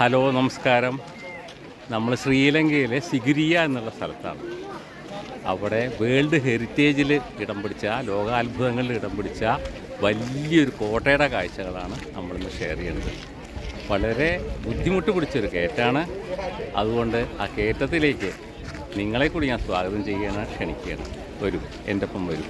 Hello നമസ്കാരം. നമ്മൾ ശ്രീലങ്കയിലെ സിഗിരിയ എന്നുള്ള സ്ഥലത്താണ്. അവിടെ വേൾഡ് ഹെറിറ്റേജിൽ ഇടം പിടിച്ച ലോകാത്ഭുതങ്ങളിൽ ഇടം പിടിച്ച വലിയൊരു കോട്ടയുടെ കാഴ്ചകളാണ് നമ്മളിന്ന് ഷെയർ ചെയ്യുന്നത്. വളരെ ബുദ്ധിമുട്ട് പിടിച്ചൊരു കയറ്റാണ്. അതുകൊണ്ട് ആ കയറ്റത്തിലേക്ക് നിങ്ങളെ കൂടി ഞാൻ സ്വാഗതം ചെയ്യാനാണ് ക്ഷണിക്കുകയാണ്. വരൂ എന്റെ ഒപ്പം വരൂ.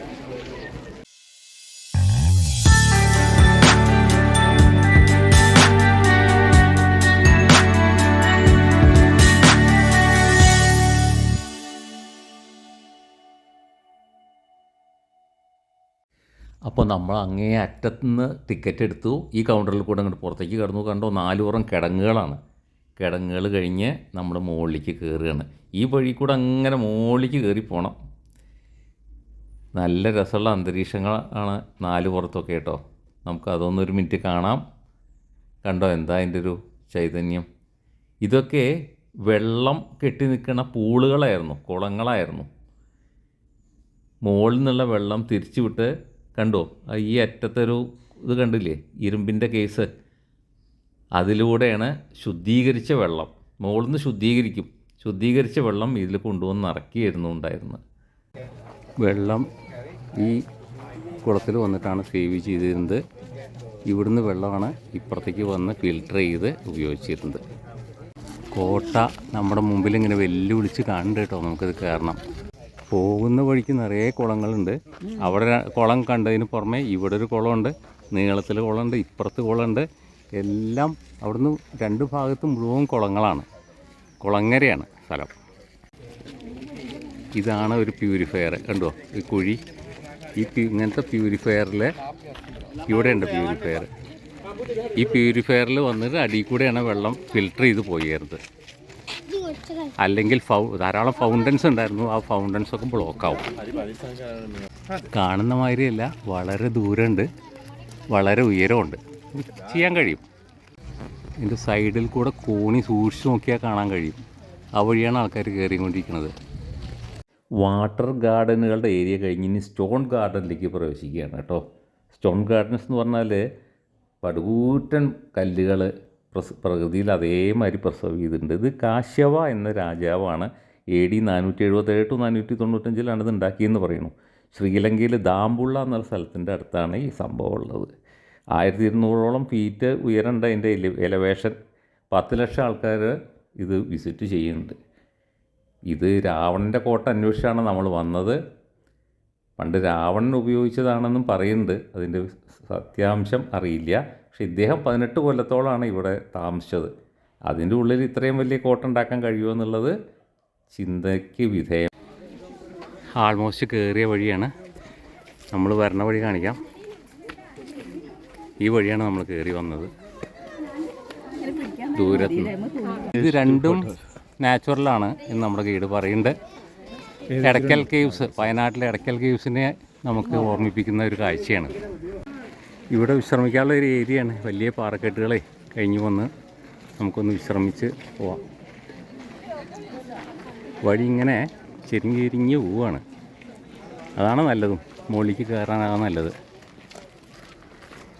അപ്പോൾ നമ്മൾ അങ്ങേ അറ്റത്തുനിന്ന് ടിക്കറ്റ് എടുത്തു. ഈ കൗണ്ടറിൽ കൂടെ അങ്ങോട്ട് പുറത്തേക്ക് കടന്നു. കണ്ടോ നാലുപുറം കിടങ്ങുകളാണ്. കിടങ്ങുകൾ കഴിഞ്ഞ് നമ്മൾ മുകളിലേക്ക് കയറുകയാണ്. ഈ വഴി കൂടെ അങ്ങനെ മുകളിലേക്ക് കയറി പോകണം നല്ല രസമുള്ള അന്തരീക്ഷങ്ങളാണ് നാല് പുറത്തൊക്കെ കേട്ടോ. നമുക്ക് അതൊന്ന് ഒരു മിനിറ്റ് കാണാം. കണ്ടോ എന്താ അതിന്റെ ഒരു ചൈതന്യം? ഇതൊക്കെ വെള്ളം കെട്ടി നിൽക്കുന്ന പൂളുകളായിരുന്നു കുളങ്ങളായിരുന്നു. മുകളിൽ നിന്നുള്ള വെള്ളം തിരിച്ചു വിട്ട് കണ്ടോ? ഈ അറ്റത്തൊരു ഇത് കണ്ടില്ലേ? ഇരുമ്പിന്റെ കേസ്. അതിലൂടെയാണ് ശുദ്ധീകരിച്ച വെള്ളം. മുകളിൽ നിന്ന് ശുദ്ധീകരിക്കും. ശുദ്ധീകരിച്ച വെള്ളം ഇതിൽ കൊണ്ടുവന്ന് ഇറക്കിയായിരുന്നു ഉണ്ടായിരുന്നത്. വെള്ളം ഈ കുളത്തിൽ വന്നിട്ടാണ് സേവ് ചെയ്തിരുന്നത്. ഇവിടുന്ന് വെള്ളമാണ് ഇപ്പുറത്തേക്ക് വന്ന് ഫിൽട്ടർ ചെയ്ത് ഉപയോഗിച്ചിരുന്നത്. കോട്ട നമ്മുടെ മുമ്പിൽ ഇങ്ങനെ വെല്ലുവിളിച്ച് കാണുന്നുണ്ട് കേട്ടോ. നമുക്കിത് കയറണം പോകുന്ന വഴിക്ക് നിറയെ കുളങ്ങളുണ്ട്. അവിടെ കുളം കണ്ടതിന് പുറമെ ഇവിടെ ഒരു കുളമുണ്ട് നീളത്തിൽ കുളമുണ്ട് ഇപ്പുറത്ത് കുളമുണ്ട്. എല്ലാം അവിടുന്ന് രണ്ട് ഭാഗത്ത് മുഴുവൻ കുളങ്ങളാണ്. കുളങ്ങരയാണ് സ്ഥലം. ഇതാണ് ഒരു പ്യൂരിഫയർ കണ്ടോ? ഈ കുഴി. ഈ ഇങ്ങനത്തെ പ്യൂരിഫയറിൽ ഇവിടെയുണ്ട് പ്യൂരിഫയർ ഈ പ്യൂരിഫയറിൽ വന്നിട്ട് അടിയിൽ കൂടെയാണ് വെള്ളം ഫിൽട്ടർ ചെയ്ത് പോയിരുന്നത്. അല്ലെങ്കിൽ ഫൗ ധാരാളം ഫൗണ്ടൻസ് ഉണ്ടായിരുന്നു. ആ ഫൗണ്ടൻസ് ഒക്കെ ബ്ലോക്ക് ആവും. കാണുന്ന മാതിരിയല്ല. വളരെ ദൂരമുണ്ട്. വളരെ ഉയരമുണ്ട്. ചെയ്യാൻ കഴിയും. ഇതിന്റെ സൈഡിൽ കൂടെ കോണി സൂക്ഷിച്ച് നോക്കിയാൽ കാണാൻ കഴിയും. ആ വഴിയാണ് ആൾക്കാർ കയറിക്കൊണ്ടിരിക്കുന്നത് വാട്ടർ ഗാർഡനുകളുടെ ഏരിയ കഴിഞ്ഞ് ഇനി സ്റ്റോൺ ഗാർഡനിലേക്ക് പ്രവേശിക്കുകയാണ് കേട്ടോ. സ്റ്റോൺ ഗാർഡൻസ് എന്ന് പറഞ്ഞാൽ പടുകൂറ്റൻ കല്ലുകൾ പ്രസ് പ്രകൃതിയിൽ അതേമാതിരി പ്രസവ് ചെയ്തിട്ടുണ്ട്. ഇത് കാശ്യവ എന്ന രാജാവാണ് എ ഡി നാനൂറ്റി എഴുപത്തേഴ് ടു നാനൂറ്റി തൊണ്ണൂറ്റഞ്ചിലാണ് ഇത് ഉണ്ടാക്കിയെന്ന് പറയുന്നു. ശ്രീലങ്കയിൽ ദാമ്പുള്ള എന്ന സ്ഥലത്തിന്റെ അടുത്താണ് ഈ സംഭവം ഉള്ളത്. ആയിരത്തി ഇരുന്നൂറോളം ഫീറ്റ് ഉയരണ്ട അതിന്റെ എലവേഷൻ. പത്ത് ലക്ഷം ആൾക്കാർ ഇത് വിസിറ്റ് ചെയ്യുന്നുണ്ട്. ഇത് രാവണന്റെ കോട്ട അന്വേഷിച്ചാണ് നമ്മൾ വന്നത്. പണ്ട് രാവണൻ ഉപയോഗിച്ചതാണെന്നും പറയുന്നുണ്ട് അതിന്റെ സത്യാംശം അറിയില്ല. പക്ഷെ ഇദ്ദേഹം പതിനെട്ട് കൊല്ലത്തോളമാണ് ഇവിടെ താമസിച്ചത്. അതിന്റെ ഉള്ളിൽ ഇത്രയും വലിയ കോട്ട ഉണ്ടാക്കാൻ കഴിയുമോ എന്നുള്ളത് ചിന്തയ്ക്ക് വിധേയം. ആൾമോസ്റ്റ് കയറിയ വഴിയാണ്. നമ്മൾ വരണ വഴി കാണിക്കാം. ഈ വഴിയാണ് നമ്മൾ കയറി വന്നത്. ദൂരത്ത്. ഇത് രണ്ടും നാച്ചുറലാണ് എന്ന് നമ്മുടെ ഗൈഡ് പറയുന്നുണ്ട്. എടക്കൽ കേവ്സ് വയനാട്ടിലെ എടക്കൽ കേവ്സിനെ നമുക്ക് ഓർമ്മിപ്പിക്കുന്ന ഒരു കാഴ്ചയാണ്. ഇവിടെ വിശ്രമിക്കാനുള്ള ഒരു ഏരിയയാണ്. വലിയ പാറക്കെട്ടുകളെ കഴിഞ്ഞു വന്ന് നമുക്കൊന്ന് വിശ്രമിച്ച് പോവാം. വഴി ഇങ്ങനെ ചെരിഞ്ഞിരിഞ്ഞ് ചെരിഞ്ഞ് പോവുകയാണ് അതാണ് നല്ലതും. മുകളിലേക്ക് കയറാനാണ് നല്ലത്.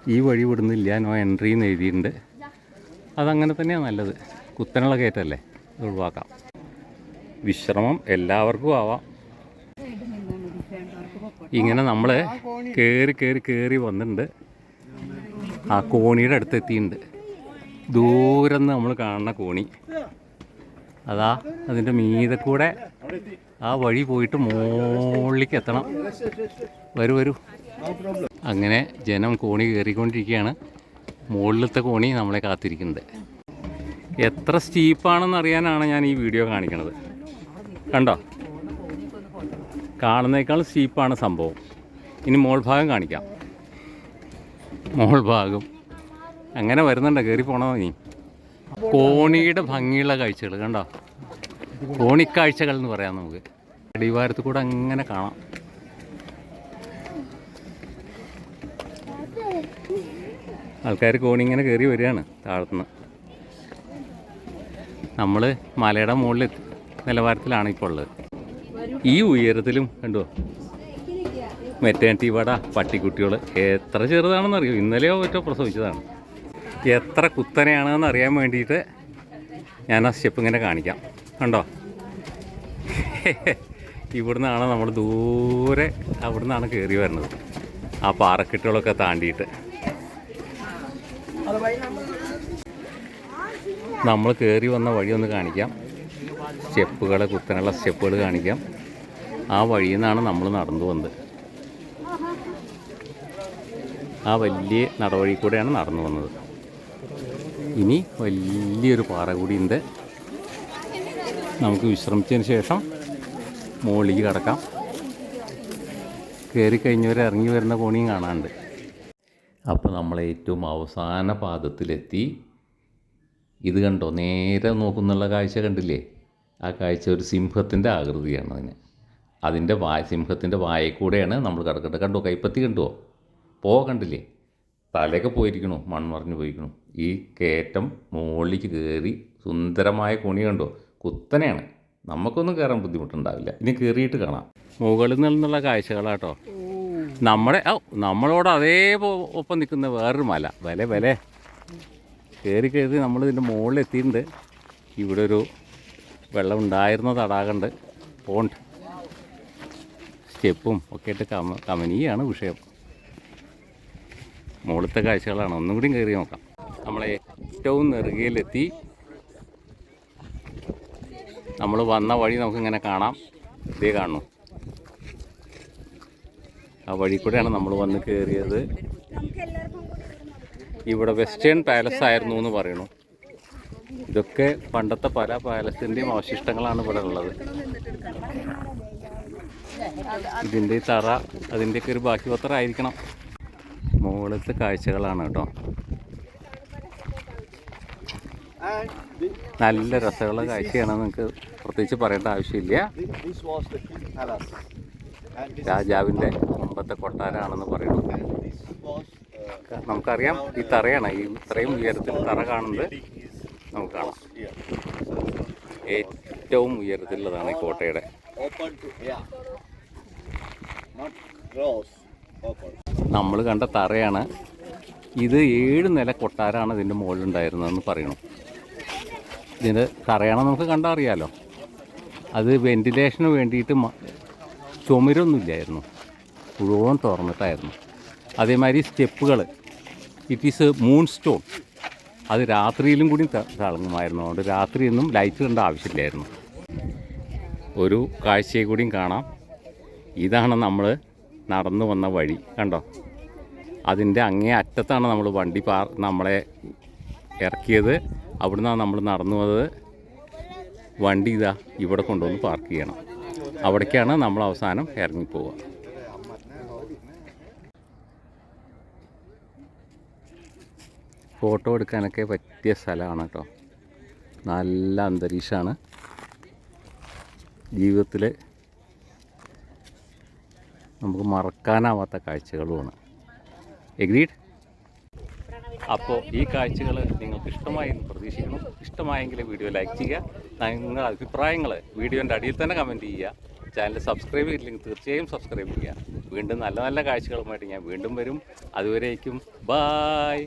ഈ വഴി വിടുന്നില്ല നോ എൻട്രി എന്ന് എഴുതിയിട്ടുണ്ട്. അതങ്ങനെ തന്നെയാണ് നല്ലത്. കുത്തനുള്ള കയറ്റല്ലേ ഒഴിവാക്കാം. വിശ്രമം എല്ലാവർക്കും ആവാം. ഇങ്ങനെ നമ്മൾ കയറി കയറി കയറി വന്നിട്ടുണ്ട്. ആ കോണിയുടെ അടുത്ത് എത്തിയിട്ടുണ്ട്. നമ്മൾ കാണുന്ന കോണി. അതാ അതിന്റെ മീതെ കൂടെ ആ വഴി പോയിട്ട് മോളിലേക്ക് എത്തണം. വരൂ വരൂ. അങ്ങനെ ജനം കോണി കയറിക്കൊണ്ടിരിക്കുകയാണ്. മുകളിലത്തെ കോണി നമ്മളെ കാത്തിരിക്കുന്നത്. എത്ര സ്റ്റീപ്പാണെന്ന് അറിയാനാണ് ഞാൻ ഈ വീഡിയോ കാണിക്കണത് കണ്ടോ? കാണുന്നേക്കാൾ സ്റ്റീപ്പാണ് സംഭവം. ഇനി മോൾ ഭാഗം കാണിക്കാം. മോൾ ഭാഗം. അങ്ങനെ വരുന്നുണ്ടോ കയറി പോണോ നീ? കോണിയുടെ ഭംഗിയുള്ള കാഴ്ചകൾ കണ്ടോ? കോണിക്കാഴ്ചകൾ എന്ന് പറയാം നമുക്ക്. അടിവാരത്ത് കൂടെ അങ്ങനെ കാണാം. ആൾക്കാർ കോണി ഇങ്ങനെ കയറി വരികയാണ് താഴത്തുനിന്ന്. നമ്മൾ മലയുടെ മുകളിൽ നിലവാരത്തിലാണ് ഇപ്പോൾ ഉള്ളത്. ഈ ഉയരത്തിലും കണ്ടോ? മെറ്റേണിറ്റി വട പട്ടിക്കുട്ടികൾ എത്ര ചെറുതാണെന്ന് അറിയോ ഇന്നലെയോ മറ്റോ പ്രസവിച്ചതാണ്. എത്ര കുത്തനെയാണെന്ന് അറിയാൻ വേണ്ടിയിട്ട് ഞാൻ ആ സ്റ്റെപ്പ് ഇങ്ങനെ കാണിക്കാം. കണ്ടോ? ഇവിടുന്നാണ് നമ്മൾ ദൂരെ അവിടുന്നാണ് കയറി വരുന്നത്. ആ പാറക്കെട്ടുകളൊക്കെ താണ്ടിയിട്ട്. നമ്മൾ കയറി വന്ന വഴി ഒന്ന് കാണിക്കാം. സ്റ്റെപ്പുകൾ കുത്തനുള്ള സ്റ്റെപ്പുകൾ കാണിക്കാം. ആ വഴിയിൽ നിന്നാണ് നമ്മൾ നടന്നു വന്നത്. ആ വലിയ നടവഴി കൂടെയാണ് നടന്നു വന്നത്. ഇനി വലിയൊരു പാറ കൂടി ഉണ്ട്. നമുക്ക് വിശ്രമിച്ചതിന് ശേഷം മുകളിലേക്ക് കടക്കാം. കയറി കഴിഞ്ഞവരെ ഇറങ്ങി വരുന്ന കോണിയും കാണാനുണ്ട്. അപ്പോൾ നമ്മൾ ഏറ്റവും അവസാന പാദത്തിലെത്തി. ഇത് കണ്ടോ? നേരെ നോക്കുന്നുള്ള കാഴ്ച കണ്ടില്ലേ? ആ കാഴ്ച ഒരു സിംഹത്തിന്റെ ആകൃതിയാണ് അതിന്. അതിന്റെ വായ സിംഹത്തിന്റെ വായയിൽ കൂടെയാണ് നമ്മൾ കിടക്കേണ്ടത്. കണ്ടോ കൈപ്പത്തി കണ്ടുവോ പോ കണ്ടില്ലേ? തലയൊക്കെ പോയിരിക്കണു മൺമറിഞ്ഞു പോയിരിക്കണു. ഈ കയറ്റം മുകളിലേക്ക് കയറി സുന്ദരമായ കുണി കണ്ടോ? കുത്തനെയാണ്. നമുക്കൊന്നും കയറാൻ ബുദ്ധിമുട്ടുണ്ടാവില്ല. ഇനി കയറിയിട്ട് കാണാം. മുകളിൽ നിന്നുള്ള കാഴ്ചകളാട്ടോ. നമ്മുടെ ഓ നമ്മളോട് അതേ ഒപ്പം നിൽക്കുന്ന വേറൊരു മല. വില വില. കയറി കയറി നമ്മളിതിന്റെ മുകളിൽ എത്തിയിട്ടുണ്ട് ഇവിടെ ഒരു വെള്ളം ഉണ്ടായിരുന്ന തടാകമുണ്ട് പോണ്ട്. സ്റ്റെപ്പും ഒക്കെ ആയിട്ട് കമ കമനിയാണ് വിഷയം. മുകളിലത്തെ കാഴ്ചകളാണ്. ഒന്നും കൂടി കയറി നോക്കാം. നമ്മളെ ഏറ്റവും നെറുകയിലെത്തി. നമ്മൾ വന്ന വഴി നമുക്കിങ്ങനെ കാണാം. ഇതേ കാണുന്നു. ആ വഴി കൂടെയാണ് നമ്മൾ വന്ന് കയറിയത്. ഇവിടെ വെസ്റ്റേൺ പാലസ് ആയിരുന്നു എന്ന് പറയുന്നു ഇതൊക്കെ പണ്ടത്തെ പല പാലസിന്റെയും അവശിഷ്ടങ്ങളാണ് ഇവിടെ ഉള്ളത്. ഇതിന്റെ തറ അതിന്റെയൊക്കെ ഒരു ബാക്കി പത്രം ആയിരിക്കണം. മുകളിലത്തെ കാഴ്ചകളാണ് കേട്ടോ. നല്ല രസമുള്ള കാഴ്ചയാണ് നിങ്ങൾക്ക് പ്രത്യേകിച്ച് പറയേണ്ട ആവശ്യമില്ല. രാജാവിന്റെ മുമ്പത്തെ കൊട്ടാരാണെന്ന് പറയുന്നു. and this was uh, നമുക്കറിയാം ഈ തറയാണ് ഈ ഇത്രയും ഉയരത്തിൽ തറ കാണുന്നത്. നമുക്ക് കാണാം. ഏറ്റവും ഉയരത്തിലുള്ളതാണ് ഈ കോട്ടയുടെ. നമ്മൾ കണ്ട തറയാണ്. ഇത് ഏഴ് നില കൊട്ടാരാണ് ഇതിന്റെ മുകളിലുണ്ടായിരുന്നതെന്ന് പറയുന്നു ഇതിന്റെ തറയാണ് നമുക്ക് കണ്ടറിയാലോ അത് വെന്റിലേഷന് വേണ്ടിയിട്ട് ചുമരൊന്നുമില്ലായിരുന്നു. മുഴുവൻ തുറന്നിട്ടായിരുന്നു. അതേമാതിരി സ്റ്റെപ്പുകൾ. ഇറ്റ് ഈസ് മൂൺ സ്റ്റോൺ അത് രാത്രിയിലും കൂടി തിളങ്ങുമായിരുന്നു. അതുകൊണ്ട് രാത്രിയൊന്നും ലൈറ്റ് കണ്ട ആവശ്യമില്ലായിരുന്നു. ഒരു കാഴ്ചയെ കൂടിയും കാണാം. ഇതാണ് നമ്മൾ നടന്നു വന്ന വഴി കണ്ടോ? അതിന്റെ അങ്ങേ അറ്റത്താണ് നമ്മൾ വണ്ടി പാർ നമ്മളെ ഇറക്കിയത്. അവിടുന്നാണ് നമ്മൾ നടന്നു വന്നത്. വണ്ടി ഇതാ ഇവിടെ കൊണ്ടുവന്ന് പാർക്ക് ചെയ്യണം. അവിടേക്കാണ് നമ്മൾ അവസാനം ഇറങ്ങിപ്പോവുക. ഫോട്ടോ എടുക്കാനൊക്കെ പറ്റിയ സ്ഥലമാണ് കേട്ടോ. നല്ല അന്തരീക്ഷമാണ്. ജീവിതത്തിൽ നമുക്ക് മറക്കാനാവാത്ത കാഴ്ചകളുമാണ്. എഗ്രീഡ് അപ്പോൾ ഈ കാഴ്ചകൾ നിങ്ങൾക്ക് ഇഷ്ടമായി എന്ന് പ്രതീക്ഷിക്കുന്നു. ഇഷ്ടമായെങ്കിൽ വീഡിയോ ലൈക്ക് ചെയ്യുക. നിങ്ങളുടെ അഭിപ്രായങ്ങൾ വീഡിയോന്റെ അടിയിൽ തന്നെ കമന്റ് ചെയ്യുക. ചാനൽ സബ്സ്ക്രൈബ് ചെയ്തില്ലെങ്കിൽ തീർച്ചയായും സബ്സ്ക്രൈബ് ചെയ്യുക. വീണ്ടും നല്ല നല്ല കാഴ്ചകളുമായിട്ട് ഞാൻ വീണ്ടും വരും. അതുവരേക്കും. ബായ്